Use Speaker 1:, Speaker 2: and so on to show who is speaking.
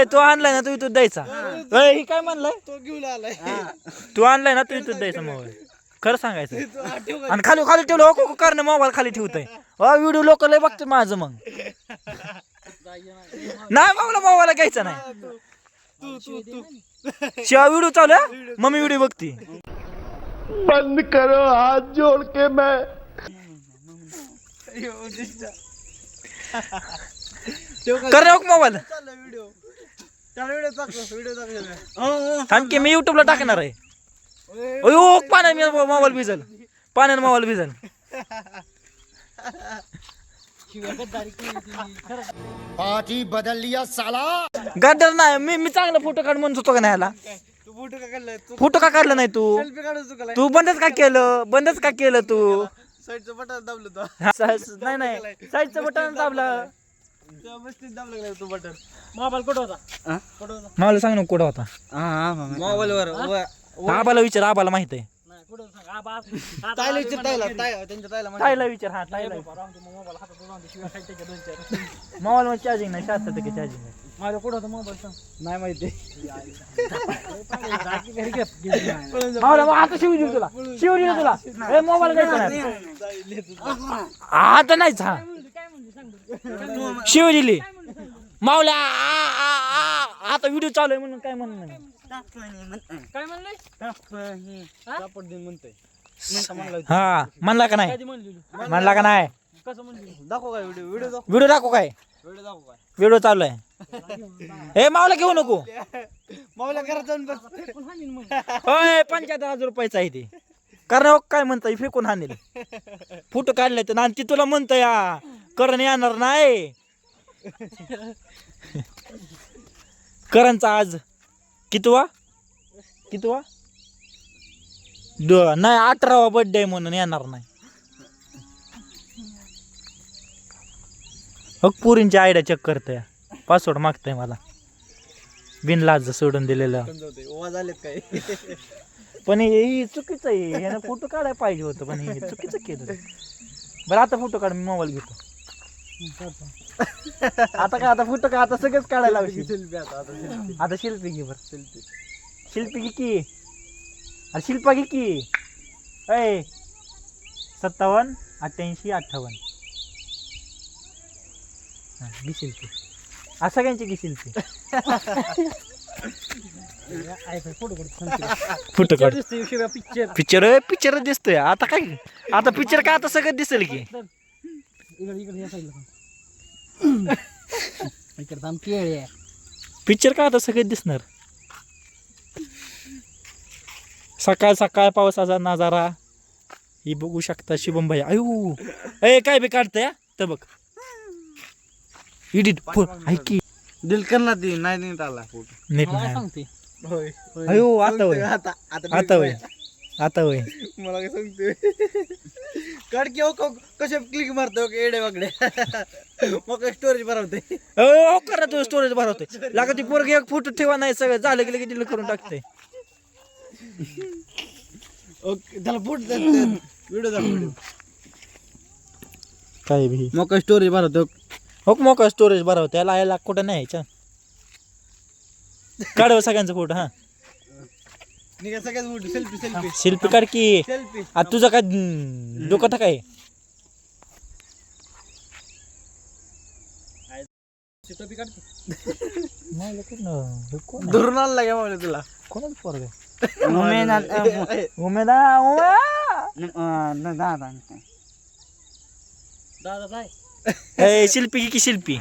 Speaker 1: ए तू आणलाय ना तू इथं द्यायचा. ए ही काय म्हणलाय?
Speaker 2: तो घेऊन आलाय.
Speaker 1: तू आणलाय ना तू इथं द्यायचा मोबाईल. खरं सांगायचं. आणि खाली खाली ठेवलं हो को कारण मोबाईल खाली ठेवतोय. व्हिडिओ लोक लय बघते माझं मग. नाही मला मोबाईल घ्यायचा नाही.
Speaker 2: तू. तू तू
Speaker 1: शिवा व्हिडिओ चालू आहे? मम्मी व्हिडिओ बघती.
Speaker 3: बंद करो हाथ जोड़ के मैं।
Speaker 1: कर रे मोबाईल.
Speaker 2: चालला व्हिडिओ त्याला व्हिडिओ टाकतो व्हिडिओ टाकतो
Speaker 1: थांब की मी युट्यूबला टाकणार आहे. अयो पाण्याने मोबाईल भिजल. पाण्याने मोबाईल भिजल.
Speaker 3: पार्टी बदल लिया साला.
Speaker 1: गड्डर नाही मी मी चांगला फोटो काढ म्हणत होतो का नाही ह्याला?
Speaker 2: फोटो का काढलाय? तू
Speaker 1: फोटो का काढला नाही तू? तू बंदच का केलं? बंदच का केलं तू?
Speaker 2: साईडचं बटन दाबलं
Speaker 1: नाही नाही. साईडचं बटन दाबलं.
Speaker 2: तेव्हा मस्तीत दाबलं गेलं तू बटन. मोबाईल कुठं होता? कुठं होता?
Speaker 1: मला सांग ना कुठं होता.
Speaker 2: मोबाईल वर
Speaker 1: आबाला विचार आबाला माहीत आहे.
Speaker 2: विचार त्यांच्या
Speaker 1: विचार हा मोबाईल मध्ये चार्जिंग नाही शहात्तर टक्के चार्जिंग आहे
Speaker 2: माझा कुठं होता मोबाईल सांग? नाही माहिती.
Speaker 1: आता शिव देऊ तुला. शिव देऊ तुला. ए मोबाईल आता नाहीच हा. शिव दिली मावल्या आ, आ, आ, आता व्हिडिओ चालू आहे म्हणून काय म्हणणं नाही.
Speaker 2: काय म्हणलंय? सापड दिन म्हणतोय
Speaker 1: हा म्हणला का नाही? म्हणला का नाही?
Speaker 2: दाखव काय व्हिडिओ व्हिडिओ दाखव.
Speaker 1: काय?
Speaker 2: व्हिडिओ दाखव काय?
Speaker 1: व्हिडिओ चालू आहे. ए मावला घेऊ नको.
Speaker 2: मोबाईल घरात जाऊन बस.
Speaker 1: होय पंच्याहत्तर हजार रुपयाचा आहे ते. कारण अहो काय म्हणताय फेकून हाणेल. फोटो काढले तर आणि ती तुला म्हणतं या करण येणार नाही. करणचा आज. कितवा? कितवा? द नाही अठरावा बर्थडे म्हणून येणार नाही. मग पुरींची आयडिया चेक करतोय. पासवर्ड मागतोय मला. बिनलाज सोडून दिलेलं.
Speaker 2: काय
Speaker 1: पण हे चुकीचं आहे. यानं फोटो काढायला पाहिजे होतं पण हे चुकीचं केलं. बरं आता फोटो काढ मी मोबाईल घेतो. आता काय आता फोटो का आता सगळंच काढायला लावशील.
Speaker 2: सेल्फी आता आता
Speaker 1: शिल्पी. घे बरं.
Speaker 2: सेल्फी
Speaker 1: शिल्पी घे की. अरे शिल्पा घे की. अय सत्तावन्न अठ्ठ्याऐंशी अठ्ठावन्न. हा, घे शिल्पी. आ सगळ्यांची घे शिल्पी. फोटो काढ.
Speaker 2: पिक्चर
Speaker 1: पिक्चर पिक्चर दिसतोय. आता काय आता पिक्चर काय आता सगळं दिसेल की.
Speaker 2: इकडे इकडे या साईडला इकडे थांब केळे
Speaker 1: पिक्चर काय आता सगळं दिसणार? सकाळ सकाळ पावसाचा नजारा. ही बघू शकता शुभम भाई. अयो ए काय बी काढतंय हा? तर बघ. एडिट ऐक की.
Speaker 2: दिल करणार ती नाही आला. फोटो
Speaker 1: नीट नाही.
Speaker 2: होय
Speaker 1: अयो आता होय.
Speaker 2: आता
Speaker 1: आता होय. आता होय.
Speaker 2: मला काय सांगतोय? काढ की हो कसे क्लिक मारतो एडे वाकडे मग स्टोरेज भरवते
Speaker 1: अयो करा तू स्टोरेज भरवतोय. लागा ती पोरगी एक फोटो ठेवा नाही सगळं झालं की लगेच करून टाकते
Speaker 2: ओके त्याला फुट व्हिडिओ दाखव
Speaker 1: काय भी
Speaker 2: मग स्टोरेज भरवतो
Speaker 1: हो. मोका स्टोरेज भराव त्याला यायला कुठं नाही यायच्या काढव सगळ्यांचा फोटो हा.
Speaker 2: सेल्फी
Speaker 1: काढ की.
Speaker 2: सेल्फी
Speaker 1: आ तुझं काय डोकं काय
Speaker 2: धरून आणला का मला तुला?
Speaker 1: कोणाच पोरग
Speaker 2: उमेद
Speaker 1: उमेदा
Speaker 2: दादा
Speaker 1: ए शिल्पी की शिल्पी?